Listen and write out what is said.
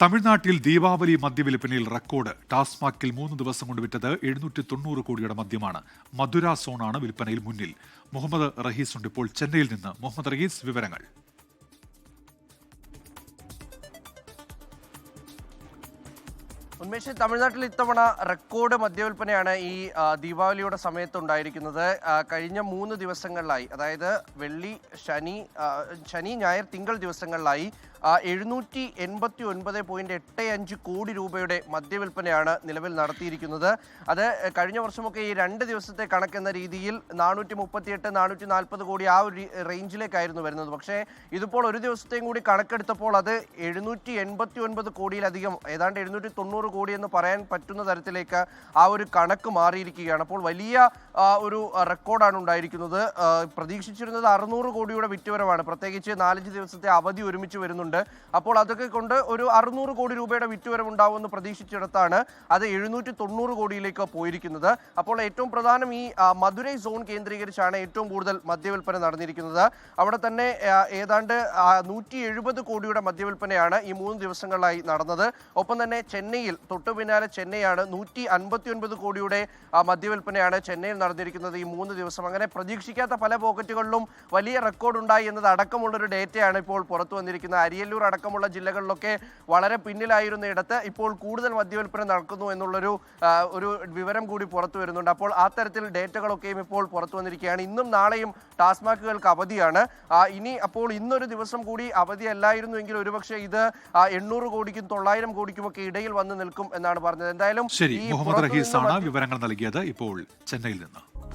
തമിഴ്നാട്ടിൽ ദീപാവലി മദ്യവിൽപ്പനയിൽ റെക്കോർഡ്. ടാസ്മാക്കിൽ മൂന്ന് ദിവസം കൊണ്ട് വിറ്റത് എഴുന്നൂറ്റി തൊണ്ണൂറ് കോടിയുടെ മദ്യമാണ്. മധുര സോണാണ് വിൽപ്പനയിൽ മുന്നിൽ. മുഹമ്മദ് റഹീസ് ഉണ്ട് ഇപ്പോൾ ചെന്നൈയിൽ നിന്ന്. മുഹമ്മദ് റഹീസ് വിവരങ്ങൾ. ഉന്മേഷ് തമിഴ്നാട്ടിൽ ഇത്തവണ റെക്കോർഡ് മദ്യവിൽപ്പനയാണ് ഈ ദീപാവലിയുടെ സമയത്ത് ഉണ്ടായിരിക്കുന്നത് കഴിഞ്ഞ മൂന്ന് ദിവസങ്ങളിലായി അതായത് വെള്ളി ശനി ശനി ഞായർ തിങ്കൾ ദിവസങ്ങളിലായി എഴുന്നൂറ്റി എൺപത്തി ഒൻപത് പോയിന്റ് എട്ട് അഞ്ച് കോടി രൂപയുടെ മദ്യവിൽപ്പനയാണ് നിലവിൽ നടത്തിയിരിക്കുന്നത്. അത് കഴിഞ്ഞ വർഷമൊക്കെ ഈ രണ്ട് ദിവസത്തെ കണക്കെന്ന രീതിയിൽ നാനൂറ്റി മുപ്പത്തിയെട്ട് നാനൂറ്റി നാൽപ്പത് കോടി ആ ഒരു റേഞ്ചിലേക്കായിരുന്നു വരുന്നത്. പക്ഷേ ഇതിപ്പോൾ ഒരു ദിവസത്തെയും കൂടി കണക്കെടുത്തപ്പോൾ അത് എഴുന്നൂറ്റി എൺപത്തി ഒൻപത് കോടിയിലധികം ഏതാണ്ട് എഴുന്നൂറ്റി തൊണ്ണൂറ് കോടി എന്ന് പറയാൻ പറ്റുന്ന തരത്തിലേക്ക് ആ ഒരു കണക്ക് മാറിയിരിക്കുകയാണ്. അപ്പോൾ വലിയ ഒരു റെക്കോർഡാണ് ഉണ്ടായിരിക്കുന്നത്. പ്രതീക്ഷിച്ചിരുന്നത് അറുന്നൂറ് കോടിയുടെ വിറ്റുവരവാണ്. പ്രത്യേകിച്ച് നാലഞ്ച് ദിവസത്തെ അവധി ഒരുമിച്ച് വരുന്നുണ്ട്. അപ്പോൾ അതൊക്കെ കൊണ്ട് ഒരു അറുന്നൂറ് കോടി രൂപയുടെ വിറ്റുവരവ് ഉണ്ടാവുമെന്ന് പ്രതീക്ഷിച്ചിടത്താണ് അത് എഴുന്നൂറ്റി തൊണ്ണൂറ് കോടിയിലേക്ക് പോയിരിക്കുന്നത്. അപ്പോൾ ഏറ്റവും പ്രധാനം ഈ മധുരൈ സോൺ കേന്ദ്രീകരിച്ചാണ് ഏറ്റവും കൂടുതൽ മദ്യവിൽപ്പന നടന്നിരിക്കുന്നത്. അവിടെ തന്നെ ഏതാണ്ട് നൂറ്റി എഴുപത് കോടിയുടെ മദ്യവിൽപ്പനയാണ് ഈ മൂന്ന് ദിവസങ്ങളിലായി നടന്നത്. ഒപ്പം തന്നെ ചെന്നൈയിൽ തൊട്ടു പിന്നാലെ ചെന്നൈയാണ് നൂറ്റി അൻപത്തി ഒൻപത് കോടിയുടെ മദ്യവില്പനയാണ് ചെന്നൈയിൽ നടന്നിരിക്കുന്നത് ഈ മൂന്ന് ദിവസം. അങ്ങനെ പ്രതീക്ഷിക്കാത്ത പല പോക്കറ്റുകളിലും വലിയ റെക്കോർഡ് ഉണ്ടായി എന്നത് അടക്കമുള്ളൊരു ഡേറ്റയാണ് ഇപ്പോൾ പുറത്തു വന്നിരിക്കുന്നത്. അരിയല്ലൂർ അടക്കമുള്ള ജില്ലകളിലൊക്കെ വളരെ പിന്നിലായിരുന്ന ഇടത്ത് ഇപ്പോൾ കൂടുതൽ മദ്യവിൽപ്പന നടക്കുന്നു എന്നുള്ളൊരു ഒരു വിവരം കൂടി പുറത്തു വരുന്നുണ്ട്. അപ്പോൾ ആ തരത്തിൽ ഡേറ്റകളൊക്കെയും ഇപ്പോൾ പുറത്തു വന്നിരിക്കുകയാണ്. ഇന്നും നാളെയും ടാസ്മാക്കുകൾക്ക് അവധിയാണ്. ഇനി അപ്പോൾ ഇന്നൊരു ദിവസം കൂടി അവധി അല്ലായിരുന്നുവെങ്കിൽ ഒരുപക്ഷെ ഇത് എണ്ണൂറ് കോടിക്കും തൊള്ളായിരം കോടിക്കും ഒക്കെ ഇടയിൽ വന്ന് നിൽക്കും എന്നാണ് പറഞ്ഞത്. എന്തായാലും ശരി മുഹമ്മദ് പുറത്തു റഹീസ് നിന്ന് ആണ് മദ്യ- വിവരങ്ങൾ നൽകിയത് ഇപ്പോൾ ചെന്നൈയിൽ നിന്ന്.